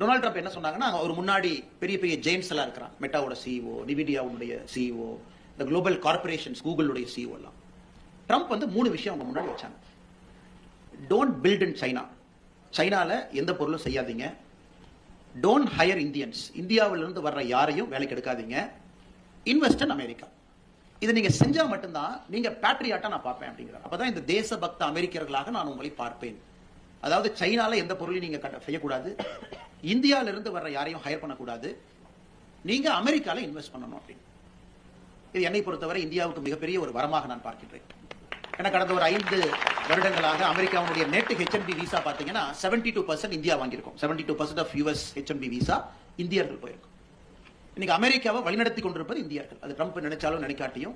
Donald Trump என்ன சொன்னாங்கன்னா அவர் முன்னாடி பெரிய பெரிய ஜெயின்ஸ் எல்லாம் இருக்கிறான். மெட்டாவோட சிஇஓ நிவிடியாவுடைய சிஇஓ இந்த குளோபல் கார்பரேஷன்ஸ் கூகுளுடைய சிஇஓ எல்லாம். ட்ரம்ப் வந்து மூணு விஷயம் அவங்க முன்னாடி வச்சாங்க. டோன்ட் பில்ட் இன் சைனா சைனால எந்த பொருளும் செய்யாதீங்க. டோன்ட் ஹையர் இந்தியன்ஸ் இந்தியாவிலிருந்து வர்ற யாரையும் வேலைக்கு எடுக்காதீங்க. இன்வெஸ்ட் இன் அமெரிக்கா இதை நீங்க செஞ்சா மட்டும்தான் நீங்க பேட்ரியாட்டா நான் பார்ப்பேன் அப்படிங்கிறார். அப்பதான் இந்த தேசபக்த அமெரிக்கர்களாக நான் உங்களை பார்ப்பேன். அதாவது சைனால எந்த பொருளையும் நீங்க கட்ட- செய்யக்கூடாது. இந்தியாவிலிருந்து வர்ற யாரையும் ஹையர் பண்ணக்கூடாது. நீங்க அமெரிக்கால இன்வெஸ்ட் பண்ணணும் அப்படின்னு. இது என்னை பொறுத்தவரை இந்தியாவுக்கு மிகப்பெரிய ஒரு வரமாக நான் பார்க்கின்றேன். ஏன்னா கடந்த ஒரு ஐந்து வருடங்களாக அமெரிக்காவுடைய நெட் ஹெச்என்பி விசா பாத்தீங்கன்னா 72% two percent India வாங்கியிருக்கும். Seventy two percent of US H one B visa இந்தியர்கள் போயிருக்கும். இன்னைக்கு அமெரிக்காவை வழிநடத்தி கொண்டிருப்பது இந்தியர்கள். அது ட்ரம்ப் நினைச்சாலும் நினைக்காட்டியும்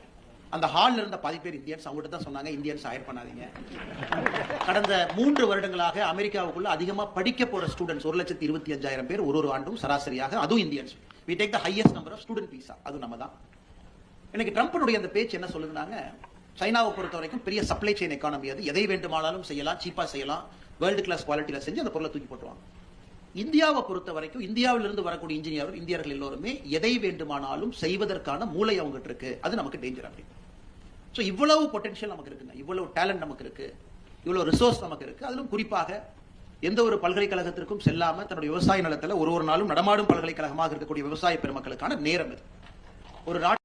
அந்த ஹால்ல இருந்த பாதி பேர் இந்தியன்ஸ் அவங்ககிட்ட தான் சொன்னாங்க இந்தியன்ஸ் ஹயர் பண்ணாதீங்க. கடந்த மூன்று வருடங்களாக அமெரிக்காவுக்குள்ள அதிகமாக படிக்க போகிற ஸ்டூடெண்ட்ஸ் ஒரு லட்சத்தி இருபத்தி அஞ்சாயிரம் பேர் ஒரு ஒரு ஆண்டும் சராசரியாக அதுவும் Indians. We take the highest number of student visa அது நம்ம தான். எனக்கு ட்ரம்ப்னுடைய அந்த பேச்சு என்ன சொல்லுங்கனாங்க சைனாவை பொறுத்த வரைக்கும் பெரிய சப்ளை செயின் எக்கானமி அது. எதை வேண்டுமானாலும் செய்யலாம் சீப்பாக செய்யலாம். வேர்ல்டு கிளாஸ் குவாலிட்டியில் செஞ்சு அந்த பொருளை தூக்கி போட்டுருவாங்க. இந்தியாவை பொறுத்த வரைக்கும் இந்தியாவிலிருந்து வரக்கூடிய இன்ஜினியர் இந்தியர்கள் எல்லோருமே எதை வேண்டுமானாலும் செய்வதற்கான மூளை அவங்ககிட்ட இருக்கு. அது நமக்கு டேஞ்சர் அப்படின்னு ஸோ இவ்வளவு பொட்டன்ஷியல் நமக்கு இருக்குங்க. இவ்வளவு டேலண்ட் நமக்கு இருக்கு. இவ்வளவு ரிசோர்ஸ் நமக்கு இருக்கு. அதிலும் குறிப்பாக எந்த ஒரு பல்கலைக்கழகத்திற்கும் செல்லாம தன்னுடைய விவசாய நிலத்துல ஒரு ஒரு நாளும் நடமாடும் பல்கலைக்கழகமாக இருக்கக்கூடிய விவசாய பெருமக்களுக்கான நேரம் இது. ஒரு நாட்டு